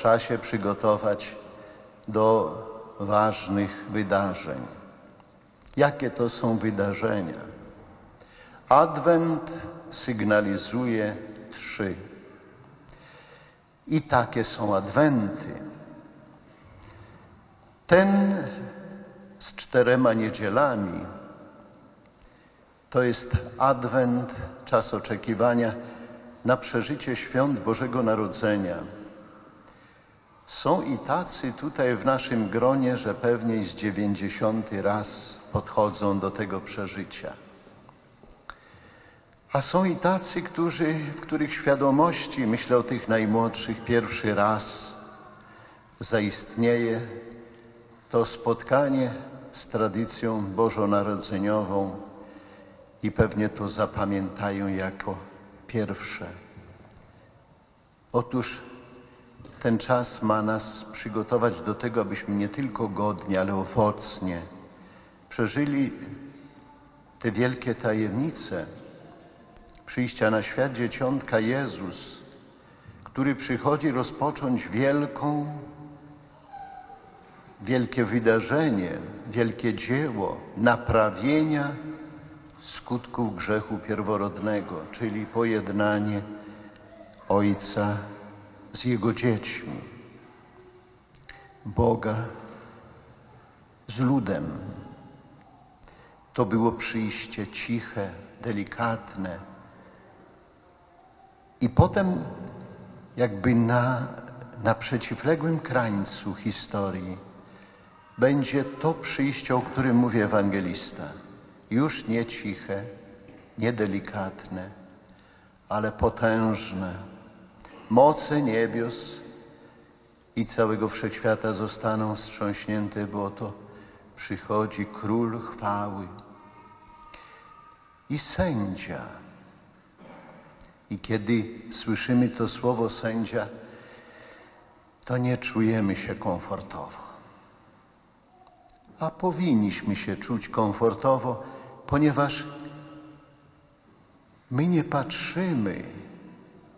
trzeba się przygotować do ważnych wydarzeń. Jakie to są wydarzenia? Adwent sygnalizuje trzy. I takie są adwenty. Ten z czterema niedzielami to jest adwent, czas oczekiwania na przeżycie świąt Bożego Narodzenia. Są i tacy tutaj w naszym gronie, że pewnie z dziewięćdziesiąty raz podchodzą do tego przeżycia. A są i tacy, którzy, w których świadomości, myślę o tych najmłodszych, pierwszy raz zaistnieje to spotkanie z tradycją bożonarodzeniową i pewnie to zapamiętają jako pierwsze. Otóż ten czas ma nas przygotować do tego, abyśmy nie tylko godnie, ale owocnie przeżyli te wielkie tajemnice przyjścia na świat dzieciątka Jezus, który przychodzi rozpocząć wielką, wielkie wydarzenie, wielkie dzieło naprawienia skutków grzechu pierworodnego, czyli pojednanie Ojca z Jego dziećmi, Boga z ludem. To było przyjście ciche, delikatne. I potem, jakby na, na przeciwległym krańcu historii, będzie to przyjście, o którym mówi ewangelista. Już nie ciche, nie delikatne, ale potężne. Moce niebios i całego wszechświata zostaną wstrząśnięte, bo oto przychodzi król chwały i sędzia. I kiedy słyszymy to słowo sędzia, to nie czujemy się komfortowo. A powinniśmy się czuć komfortowo, ponieważ my nie patrzymy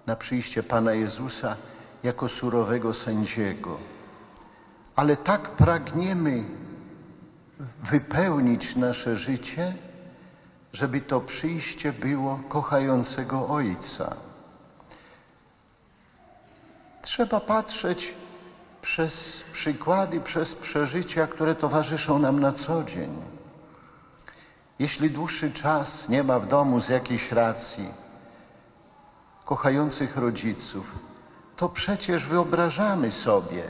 na przyjście Pana Jezusa jako surowego sędziego, ale tak pragniemy wypełnić nasze życie, żeby to przyjście było kochającego Ojca. Trzeba patrzeć przez przykłady, przez przeżycia, które towarzyszą nam na co dzień. Jeśli dłuższy czas nie ma w domu z jakiejś racji kochających rodziców, to przecież wyobrażamy sobie,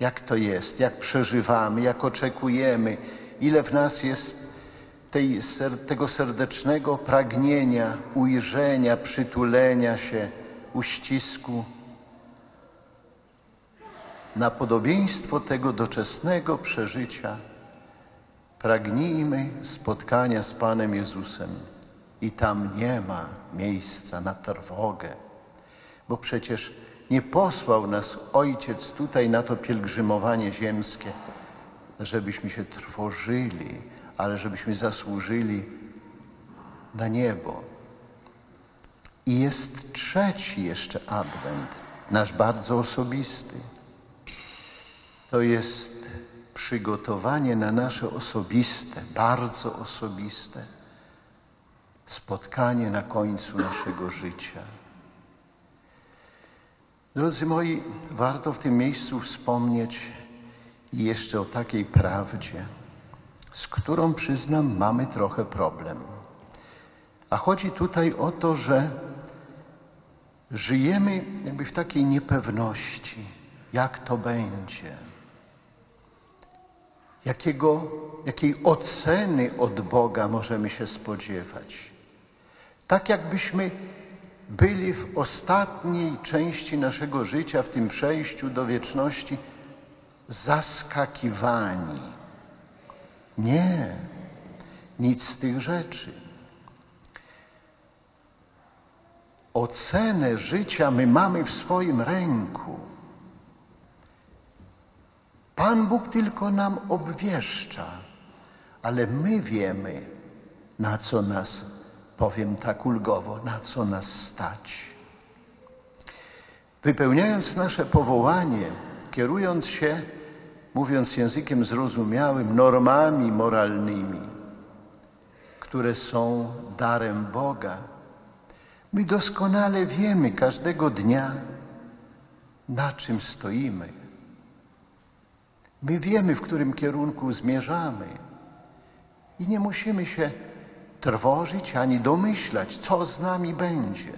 jak to jest, jak przeżywamy, jak oczekujemy, ile w nas jest tej, tego serdecznego pragnienia, ujrzenia, przytulenia się, uścisku. Na podobieństwo tego doczesnego przeżycia pragnijmy spotkania z Panem Jezusem i tam nie ma miejsca na trwogę, bo przecież nie posłał nas Ojciec tutaj na to pielgrzymowanie ziemskie, żebyśmy się trwożyli, ale żebyśmy zasłużyli na niebo. I jest trzeci jeszcze adwent, nasz bardzo osobisty. To jest przygotowanie na nasze osobiste, bardzo osobiste spotkanie na końcu naszego życia. Drodzy moi, warto w tym miejscu wspomnieć jeszcze o takiej prawdzie, z którą przyznam, mamy trochę problem. A chodzi tutaj o to, że żyjemy jakby w takiej niepewności, jak to będzie. Jakiego, jakiej oceny od Boga możemy się spodziewać. Tak jakbyśmy byli w ostatniej części naszego życia, w tym przejściu do wieczności, zaskakiwani. Nie, nic z tych rzeczy. Ocenę życia my mamy w swoim ręku. Pan Bóg tylko nam obwieszcza, ale my wiemy, na co nas powiem tak ulgowo, na co nas stać. Wypełniając nasze powołanie, kierując się, mówiąc językiem zrozumiałym, normami moralnymi, które są darem Boga, my doskonale wiemy każdego dnia, na czym stoimy. My wiemy, w którym kierunku zmierzamy i nie musimy się trwożyć ani domyślać, co z nami będzie.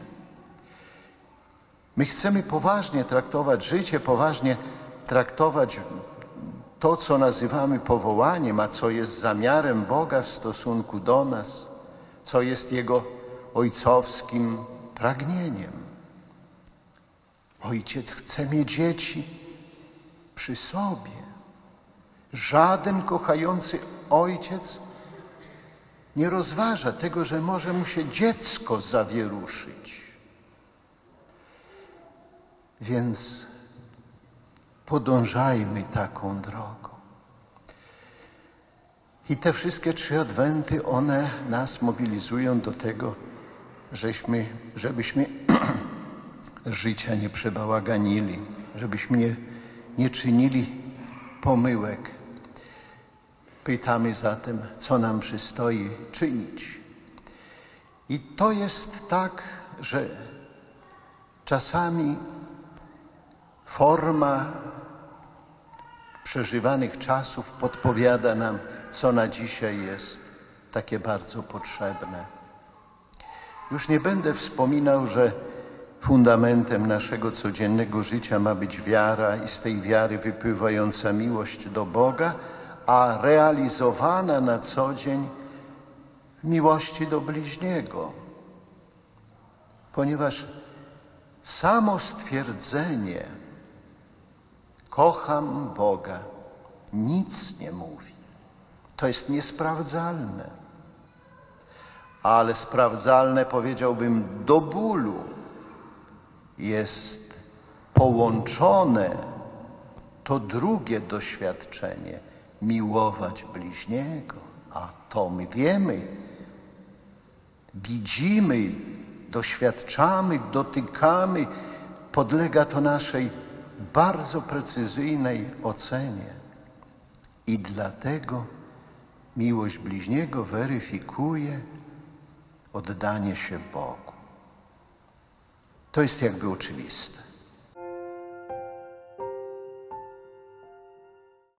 My chcemy poważnie traktować życie, poważnie traktować to, co nazywamy powołaniem, a co jest zamiarem Boga w stosunku do nas, co jest Jego ojcowskim pragnieniem. Ojciec chce mieć dzieci przy sobie. Żaden kochający ojciec nie rozważa tego, że może mu się dziecko zawieruszyć. Więc podążajmy taką drogą. I te wszystkie trzy adwenty, one nas mobilizują do tego, żeśmy, żebyśmy życia nie przebałaganili, żebyśmy nie, nie czynili pomyłek. Pytamy zatem, co nam przystoi czynić. I to jest tak, że czasami forma przeżywanych czasów podpowiada nam, co na dzisiaj jest takie bardzo potrzebne. Już nie będę wspominał, że fundamentem naszego codziennego życia ma być wiara i z tej wiary wypływająca miłość do Boga, a realizowana na co dzień w miłości do bliźniego. Ponieważ samo stwierdzenie kocham Boga nic nie mówi. To jest niesprawdzalne. Ale sprawdzalne, powiedziałbym, do bólu jest połączone to drugie doświadczenie miłować bliźniego. A to my wiemy, widzimy, doświadczamy, dotykamy, podlega to naszej bardzo precyzyjnej ocenie. I dlatego miłość bliźniego weryfikuje oddanie się Bogu. To jest jakby oczywiste.